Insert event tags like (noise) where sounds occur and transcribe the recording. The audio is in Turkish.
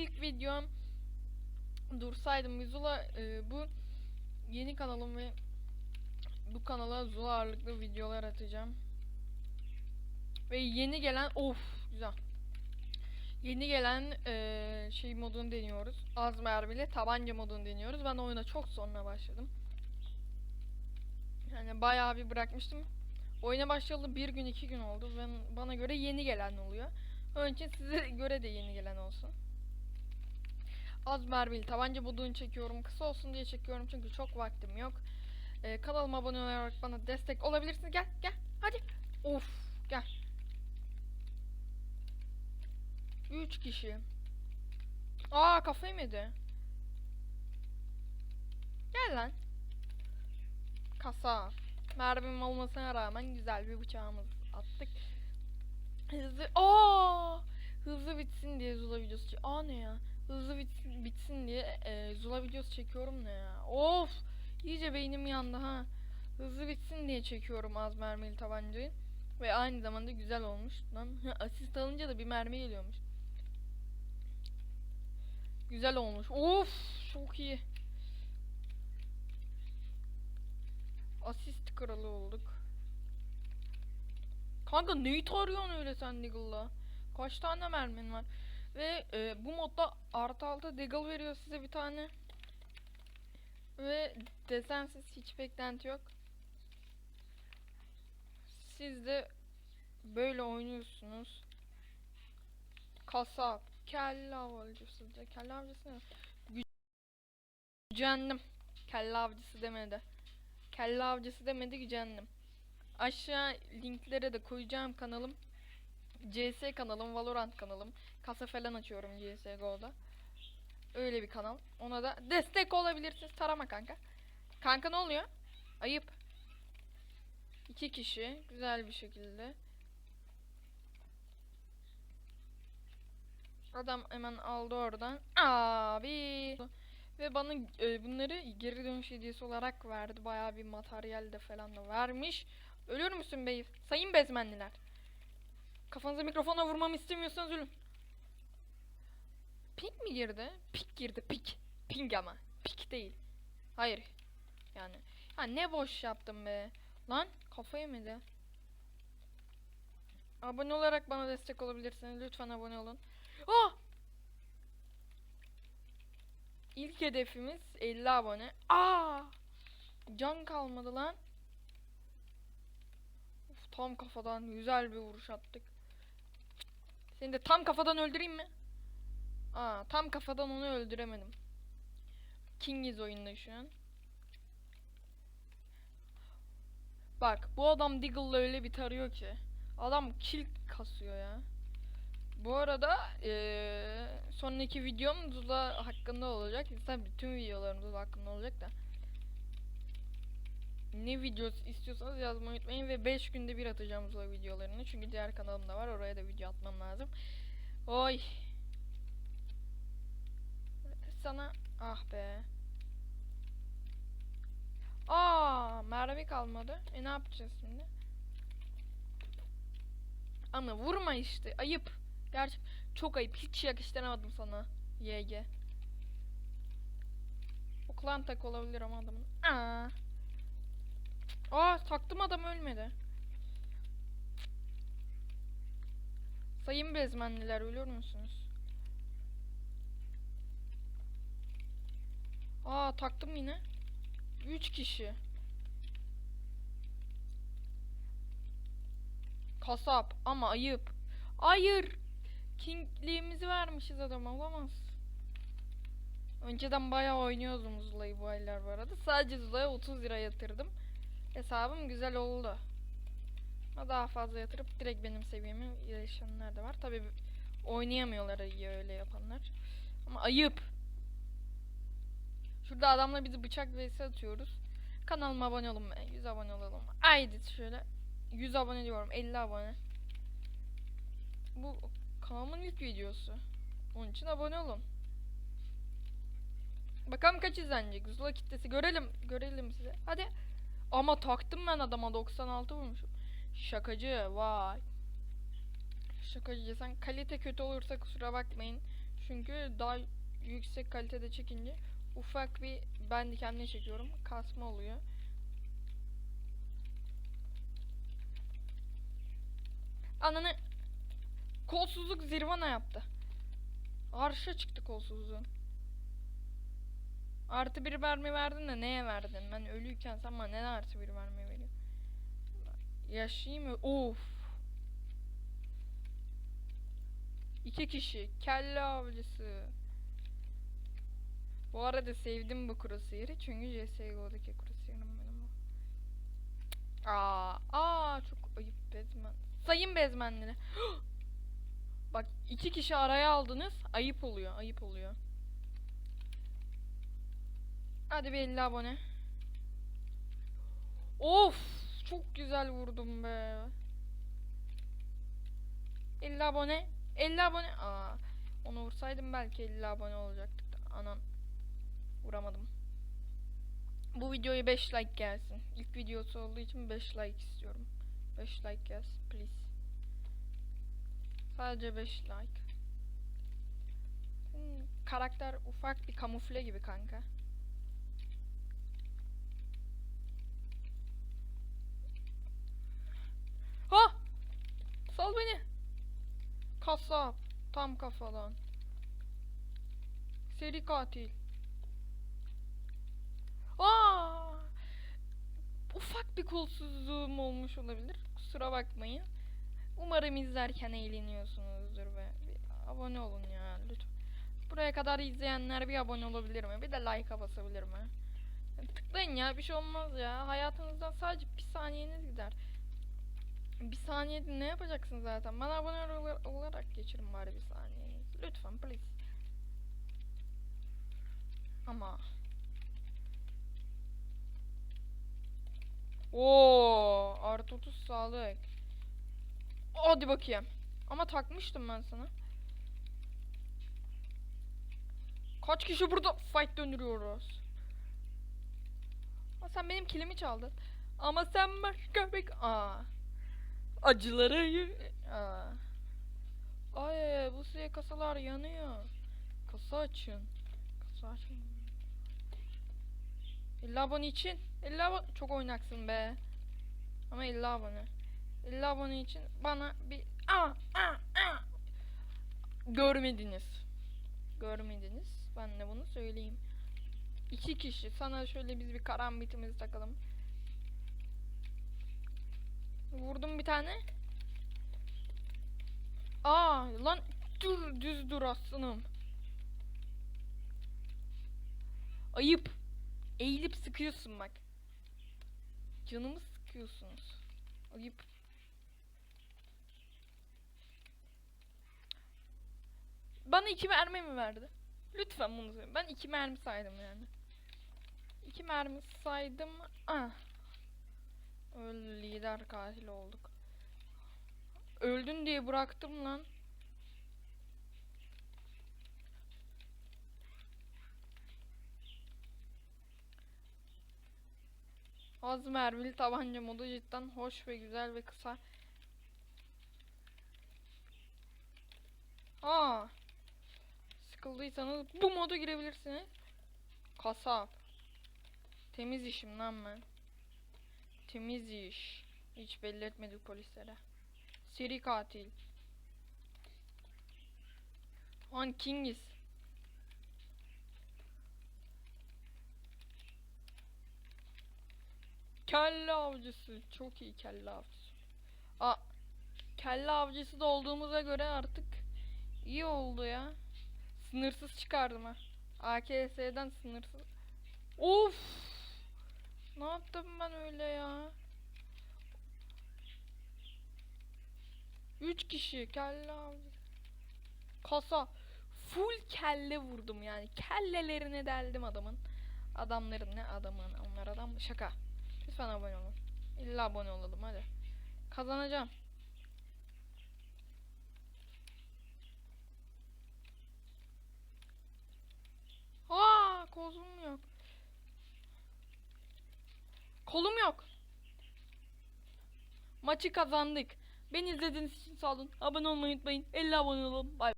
ilk videom dursaydım Zula e, bu yeni kanalım ve bu kanala Zula ağırlıklı videolar atacağım. Ve yeni gelen of güzel. Yeni gelen e, şey modunu deniyoruz. Az mermili tabanca modunu deniyoruz. Ben oyuna çok sonra başladım. Yani bayağı bir bırakmıştım. Oyuna başlayalı bir gün iki gün oldu. Ben bana göre yeni gelen oluyor. İçin size (laughs) göre de yeni gelen olsun. Az mermili tabanca modunu çekiyorum. Kısa olsun diye çekiyorum çünkü çok vaktim yok. Ee, kanalıma abone olarak bana destek olabilirsiniz. Gel gel hadi. Of gel. 3 kişi. Aa kafayı mı yedi? Gel lan. Kasa. Mermim olmasına rağmen güzel bir bıçağımız attık. Hızlı. Aa! Hızlı bitsin diye Zula videosu. Aa ne ya? Hızlı bitsin, bitsin diye e, Zula videosu çekiyorum ne ya? Of! İyice beynim yandı ha. Hızlı bitsin diye çekiyorum az mermili tabancayı. Ve aynı zamanda güzel olmuş. Lan asist alınca da bir mermi geliyormuş. Güzel olmuş. Of! Çok iyi. Asist kralı olduk. Kanka neyi tarıyorsun öyle sen Deagle'la? Kaç tane mermin var? Ve e, bu modda artı altı Deagle veriyor size bir tane. Ve desensiz hiç beklenti yok. Siz de böyle oynuyorsunuz. Kasap, kelle avcısı, kelle avcısı ne? Gü- Gücendim. Kelle avcısı demedi. Kelle avcısı demedi gücendim. Aşağı linklere de koyacağım kanalım. CS kanalım, Valorant kanalım. Kasa falan açıyorum CSGO'da. Öyle bir kanal. Ona da destek olabilirsiniz. Tarama kanka. Kanka ne oluyor? Ayıp. İki kişi. Güzel bir şekilde. Adam hemen aldı oradan. Abi. Ve bana e, bunları geri dönüş hediyesi olarak verdi. Bayağı bir materyal de falan da vermiş. Ölür müsün bey? Sayın bezmenliler. Kafanıza mikrofona vurmamı istemiyorsanız ölün. Pink mi girdi? Pik girdi pik. Pink ama. Pik değil. Hayır. Yani. Ha ne boş yaptım be. Lan kafayı mıydı? Abone olarak bana destek olabilirsiniz. Lütfen abone olun. Ah! İlk hedefimiz 50 abone. Aa! Can kalmadı lan. Of, tam kafadan güzel bir vuruş attık. Seni de tam kafadan öldüreyim mi? Aa, tam kafadan onu öldüremedim. Kingiz oyunda şu an. Bak bu adam Deagle'la öyle bir tarıyor ki. Adam kill kasıyor ya. Bu arada eee sonraki videom Zula hakkında olacak. Zaten bütün videolarım hakkında olacak da. Ne videosu istiyorsanız yazmayı unutmayın ve 5 günde bir atacağım Zula videolarını. Çünkü diğer kanalımda var. Oraya da video atmam lazım. Oy. Sana ah be. Aa, mermi kalmadı. E ne yapacağız şimdi? Ama vurma işte. Ayıp. Gerçi çok ayıp. Hiç yakıştıramadım sana. YG. Oklan tak olabilir ama adamın. Aa. Aa taktım adam ölmedi. Sayın bezmenliler ölür müsünüz? Aa taktım yine. 3 kişi. Kasap ama ayıp. Hayır. Kingliğimizi vermişiz adama olamaz. Önceden bayağı oynuyordum Zula'yı bu aylar bu arada. Sadece Zula'ya 30 lira yatırdım. Hesabım güzel oldu. Ama daha fazla yatırıp direkt benim seviyeme yaşayanlar da var. Tabi oynayamıyorlar iyi öyle yapanlar. Ama ayıp. Şurada adamla bizi bıçak vs atıyoruz. Kanalıma abone olun be. 100 abone olalım. Haydi şöyle. 100 abone diyorum. 50 abone. Bu kanalımın ilk videosu. Onun için abone olun. Bakalım kaç izlenecek. Zula kitlesi görelim. Görelim size. Hadi. Ama taktım ben adama 96 vurmuşum. Şakacı vay. Şakacı sen kalite kötü olursa kusura bakmayın. Çünkü daha yüksek kalitede çekince ufak bir ben de kendine çekiyorum. Kasma oluyor. Ananı kolsuzluk zirvana yaptı. Arşa çıktı kolsuzluğun. Artı bir verme verdin de neye verdin? Ben ölüyken sen bana neden artı bir verme veriyorsun? Yaşayayım mı? Of. İki kişi. Kelle avcısı. Bu arada sevdim bu crosshair'ı çünkü CSGO'daki crosshair'ım benim bu. Aa, aa çok ayıp bezmen. Sayın bezmenleri. (gasps) Bak iki kişi araya aldınız. Ayıp oluyor, ayıp oluyor. Hadi bir 50 abone. Of, çok güzel vurdum be. 50 abone. 50 abone. Aa, onu vursaydım belki 50 abone olacaktık. Anan. Vuramadım. Bu videoya 5 like gelsin. İlk videosu olduğu için 5 like istiyorum. 5 like gelsin please. Sadece 5 like. Hmm, karakter ufak bir kamufle gibi kanka. Ha! Sal beni. Kasap. Tam kafadan. Seri katil. Aa! Ufak bir kolsuzluğum olmuş olabilir. Kusura bakmayın. Umarım izlerken eğleniyorsunuzdur ve bir abone olun ya lütfen. Buraya kadar izleyenler bir abone olabilir mi? Bir de like'a basabilir mi? Tıklayın ya bir şey olmaz ya. Hayatınızdan sadece bir saniyeniz gider. Bir saniyede ne yapacaksın zaten? Bana abone ol- olarak geçirin bari bir saniyenizi. Lütfen please. Ama Oo, artı 30 sağlık. Hadi bakayım. Ama takmıştım ben sana. Kaç kişi burada fight döndürüyoruz? Ama sen benim kilimi çaldın. Ama sen başka bir... Aa. Acıları... Aa. Ay bu size kasalar yanıyor. Kasa açın. Kasa açın. 50 abone için 50 abone çok oynaksın be. Ama 50 abone. 50 abone için bana bir aa, aa, aa. görmediniz. Görmediniz. Ben de bunu söyleyeyim. İki kişi. Sana şöyle biz bir karambitimizi takalım. Vurdum bir tane. Aa lan dur düz dur aslanım. Ayıp. Eğilip sıkıyorsun bak. Canımı sıkıyorsunuz. Ayıp. Bana iki mermi mi verdi? Lütfen bunu söyle. Ben iki mermi saydım yani. İki mermi saydım. Ah. Öldü lider katil olduk. Öldün diye bıraktım lan. Az mermili tabanca modu cidden hoş ve güzel ve kısa. Aa. Sıkıldıysanız bu moda girebilirsiniz. Kasap. Temiz işim lan ben. Temiz iş. Hiç belli etmedik polislere. Seri katil. One Kingiz. Kelle avcısı. Çok iyi kelle avcısı. Aa, kelle avcısı da olduğumuza göre artık iyi oldu ya. Sınırsız çıkardım ha. AKS'den sınırsız. Of! Ne yaptım ben öyle ya? Üç kişi kelle avcısı. Kasa. Full kelle vurdum yani. Kellelerine deldim adamın. Adamların ne adamın? Onlar adam? Şaka. Lütfen abone olun. İlla abone olalım hadi. Kazanacağım. Aa, kolum yok. Kolum yok. Maçı kazandık. Beni izlediğiniz için sağ olun. Abone olmayı unutmayın. 50 abone olun. Bay